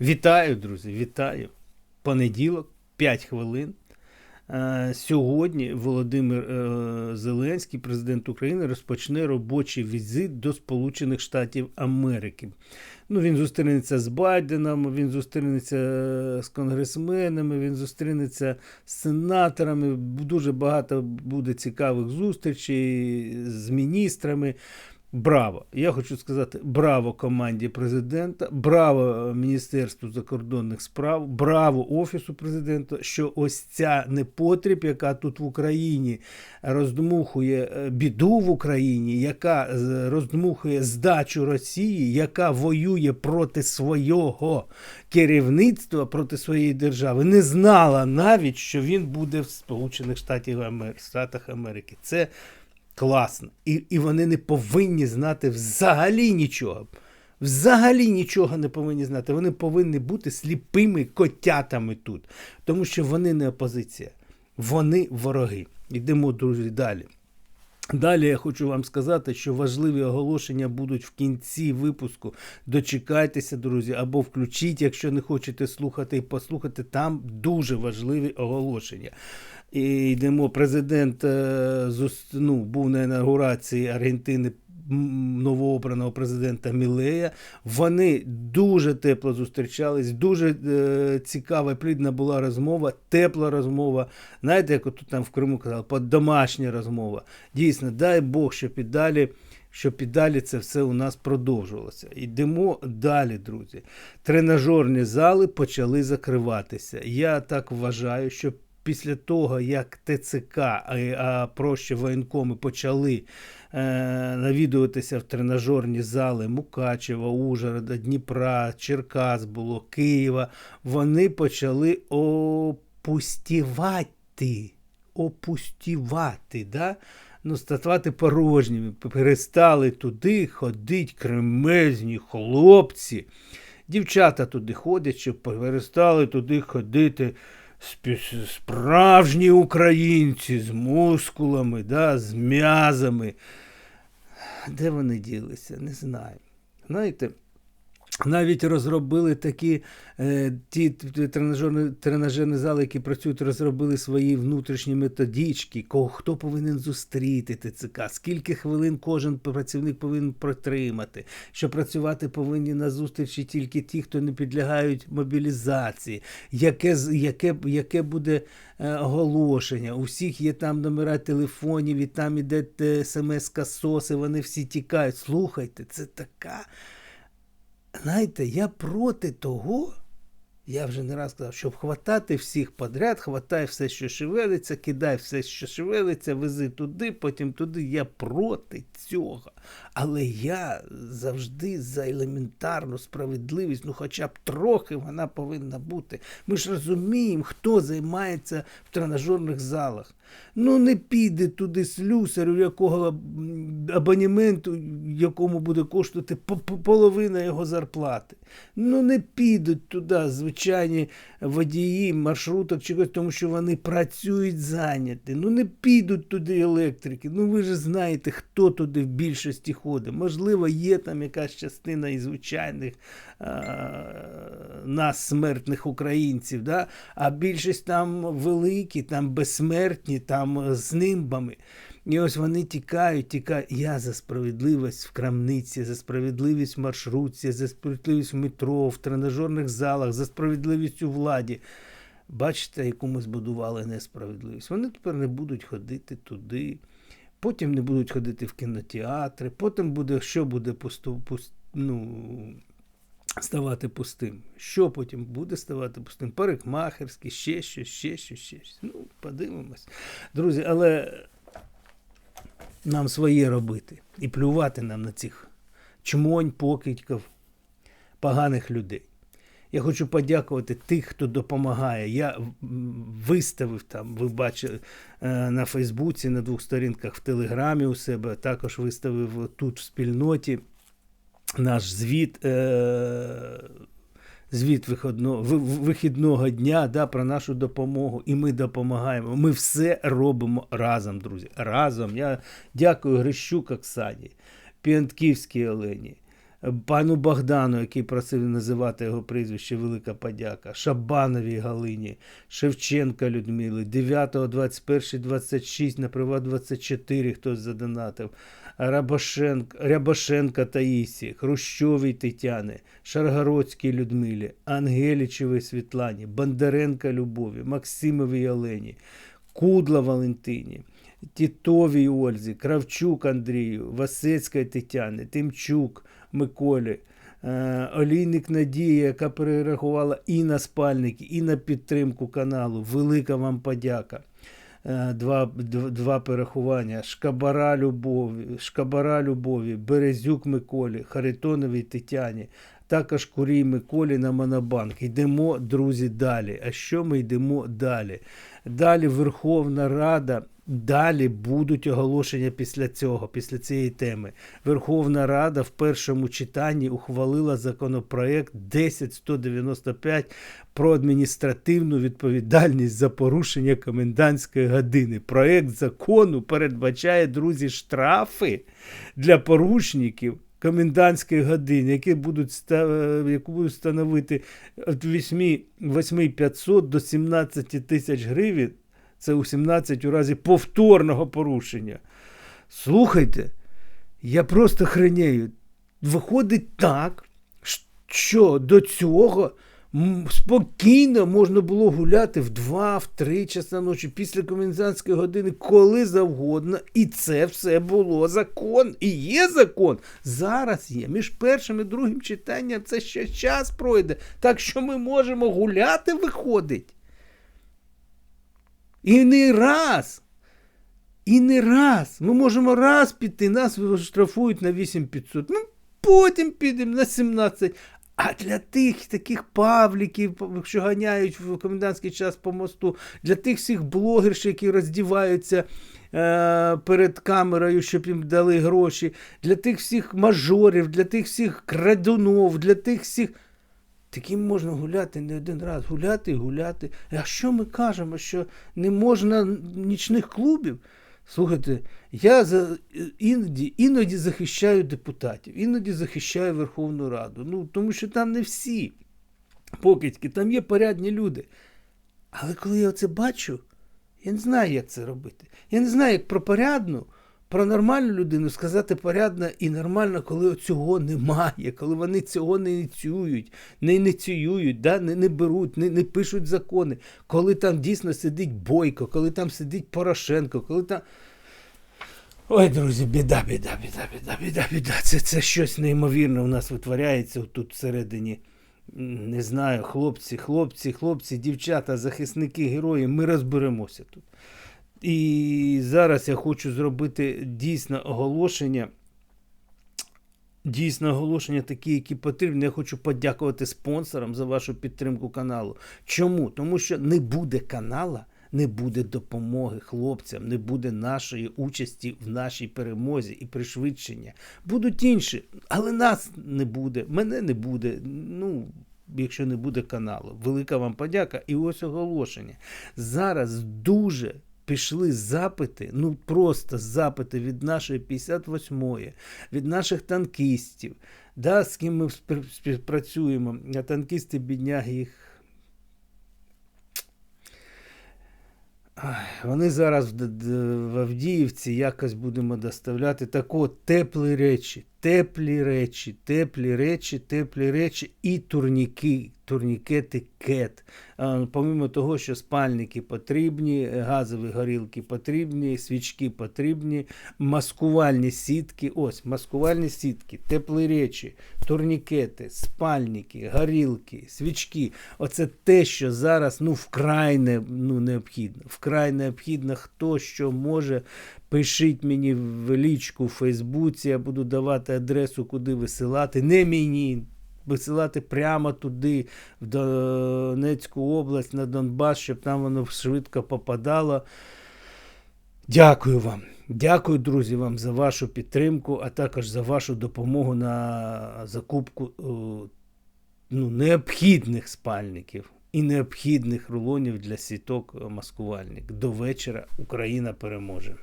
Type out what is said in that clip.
Вітаю, друзі, вітаю. Понеділок, 5 хвилин. Е, Сьогодні Володимир е, Зеленський, президент України, розпочне робочий візит до Сполучених Штатів Америки. Ну, він зустрінеться з Байденом, він зустрінеться е, з конгресменами, він зустрінеться з сенаторами. Дуже багато буде цікавих зустрічей з міністрами. Браво! Я хочу сказати браво команді президента, браво Міністерству закордонних справ, браво Офісу президента, що ось ця непотріб, яка тут в Україні роздмухує е, біду в Україні, яка е, роздмухує здачу Росії, яка воює проти свого керівництва, проти своєї держави, не знала навіть, що він буде в Сполучених. Штатах Америки. Це класно. І, і вони не повинні знати взагалі нічого. Взагалі нічого не повинні знати. Вони повинні бути сліпими котятами тут. Тому що вони не опозиція, вони вороги. Йдемо, друзі, далі. Далі я хочу вам сказати, що важливі оголошення будуть в кінці випуску. Дочекайтеся, друзі, або включіть, якщо не хочете слухати і послухати. Там дуже важливі оголошення. І йдемо. Президент е, ну, був на інаугурації Аргентини новообраного президента Мілея. Вони дуже тепло зустрічались, дуже е, цікава плідна була розмова, тепла розмова. Знаєте, як тут там в Криму казали, домашня розмова. Дійсно, дай Бог, щоб і далі. Щоб і далі це все у нас продовжувалося. Йдемо далі, друзі. Тренажерні зали почали закриватися. Я так вважаю, що після того, як ТЦК, а, проще воєнкоми почали е, навідуватися в тренажерні зали Мукачева, Ужгорода, Дніпра, Черкас було, Києва, вони почали опустівати. Опустівати, да? ну, ставати порожніми. Перестали туди ходити кремезні хлопці. Дівчата туди ходять, щоб перестали туди ходити справжні українці з мускулами, да, з м'язами. Де вони ділися? Не знаю. Знаєте, навіть розробили такі е, ті тренажерні, тренажерні зали, які працюють, розробили свої внутрішні методички, кого хто повинен зустріти ТЦК, скільки хвилин кожен працівник повинен протримати, що працювати повинні на зустрічі тільки ті, хто не підлягають мобілізації, яке, яке, яке буде е, оголошення. У всіх є там номера телефонів, і там іде смс-касоси, вони всі тікають. Слухайте, це така. Знаєте, я проти того, я вже не раз сказав, щоб хватати всіх подряд, хватай все, що шевелиться, кидай все, що шевелиться, вези туди, потім туди. Я проти цього. Але я завжди за елементарну справедливість, ну хоча б трохи вона повинна бути. Ми ж розуміємо, хто займається в тренажерних залах. Ну не піде туди слюсар, у якого м, абонементу, якому буде коштувати по- по- половина його зарплати. Ну не підуть туди звичайні водії, маршруток чогось, тому що вони працюють зайняті. Ну не підуть туди електрики. Ну ви ж знаєте, хто туди в більшості ходить. Можливо, є там якась частина із звичайних а, нас, смертних українців, да? а більшість там великі, там безсмертні, там з нимбами. І ось вони тікають, тікають. Я за справедливість в крамниці, за справедливість в маршрутці, за справедливість в метро, в тренажерних залах, за справедливість у владі. Бачите, яку ми збудували несправедливість. Вони тепер не будуть ходити туди, потім не будуть ходити в кінотеатри, потім буде, що буде пусту, пуст, ну, ставати пустим. Що потім буде ставати пустим? Парикмахерський, ще щось, ще щось, ще щось. Ну, подивимось. Друзі, але нам своє робити і плювати нам на цих чмонь, покидьків, поганих людей. Я хочу подякувати тих, хто допомагає. Я виставив там, ви бачили е, на Фейсбуці, на двох сторінках в Телеграмі у себе, також виставив тут в спільноті наш звіт. Е, Звіт виходного, вихідного дня да, про нашу допомогу, і ми допомагаємо. Ми все робимо разом, друзі. Разом. Я дякую Грищук Оксані, Піантківській Олені, пану Богдану, який просив називати його прізвище Велика Подяка, Шабановій Галині, Шевченка Людмили, 9, 21, 26, на Приват 24 хтось задонатив, Рябошенка, Рябошенка Таїсі, Хрущовій Тетяни, Шаргородській Людмилі, Ангелічевій Світлані, Бондаренка Любові, Максимовій Олені, Кудла Валентині, Тітовій Ользі, Кравчук Андрію, Васецької Тетяни, Тимчук Миколі, е, Олійник Надія, яка перерахувала і на спальники, і на підтримку каналу. Велика вам подяка. Е, Два, дв- два перерахування. Шкабара Любові, Шкабара Любові, Березюк Миколі, Харитоновій Тетяні, також Курій Миколі на Монобанк. Йдемо, друзі, далі. А що ми йдемо далі? Далі Верховна Рада. Далі будуть оголошення після цього, після цієї теми. Верховна Рада в першому читанні ухвалила законопроект 10195 про адміністративну відповідальність за порушення комендантської години. Проект закону передбачає, друзі, штрафи для порушників комендантської години, які будуть, ста- яку будуть становити від 8 8500 до 17 тисяч гривень. Це у 17 у разі повторного порушення. Слухайте, я просто хренею. Виходить так, що до цього спокійно можна було гуляти в 2, в 3 часа ночі після комендантської години, коли завгодно. І це все було закон. І є закон. Зараз є. Між першим і другим читанням це ще час пройде. Так що ми можемо гуляти, виходить. І не раз. І не раз. Ми можемо раз піти, нас штрафують на 8500. Ну, потім підемо на 17. А для тих таких павліків, що ганяють в комендантський час по мосту, для тих всіх блогерів, які роздіваються е, перед камерою, щоб їм дали гроші, для тих всіх мажорів, для тих всіх крадунов, для тих всіх. Таким можна гуляти не один раз, гуляти і гуляти. А що ми кажемо, що не можна нічних клубів? Слухайте, я за, іноді, іноді захищаю депутатів, іноді захищаю Верховну Раду. Ну, тому що там не всі покидьки, там є порядні люди. Але коли я це бачу, я не знаю, як це робити. Я не знаю, як про порядну, про нормальну людину сказати порядно і нормально, коли цього немає, коли вони цього не ініціюють, не ініціюють, да? не, не беруть, не, не пишуть закони, коли там дійсно сидить Бойко, коли там сидить Порошенко, коли там. Ой, друзі, біда, біда, біда, біда, біда, біда. Це, це щось неймовірне у нас витворяється тут всередині. Не знаю, хлопці, хлопці, хлопці, дівчата, захисники, герої, ми розберемося тут. І зараз я хочу зробити дійсно оголошення. Дійсно, оголошення такі, які потрібні. Я хочу подякувати спонсорам за вашу підтримку каналу. Чому? Тому що не буде канала, не буде допомоги хлопцям, не буде нашої участі в нашій перемозі і пришвидшення. Будуть інші, але нас не буде, мене не буде. Ну, якщо не буде каналу. Велика вам подяка. І ось оголошення. Зараз дуже пішли запити, ну просто запити від нашої 58-ї, від наших танкістів, да, з ким ми співпрацюємо. А танкісти, бідняги, їх. Вони зараз в, Авдіївці якось будемо доставляти так от теплі речі, теплі речі, теплі речі, теплі речі і турніки, турнікети кет. Помимо того, що спальники потрібні, газові горілки потрібні, свічки потрібні, маскувальні сітки. Ось маскувальні сітки, теплі речі, турнікети, спальники, горілки, свічки. Оце те, що зараз ну, вкрай не, ну, необхідно. Вкрай необхідно, хто що може. Пишіть мені в лічку в Фейсбуці, я буду давати адресу, куди висилати. Не мені. Висилати прямо туди, в Донецьку область, на Донбас, щоб там воно швидко попадало. Дякую вам. Дякую, друзі, вам за вашу підтримку, а також за вашу допомогу на закупку е, ну, необхідних спальників і необхідних рулонів для сіток е, маскувальник. До вечора Україна переможе.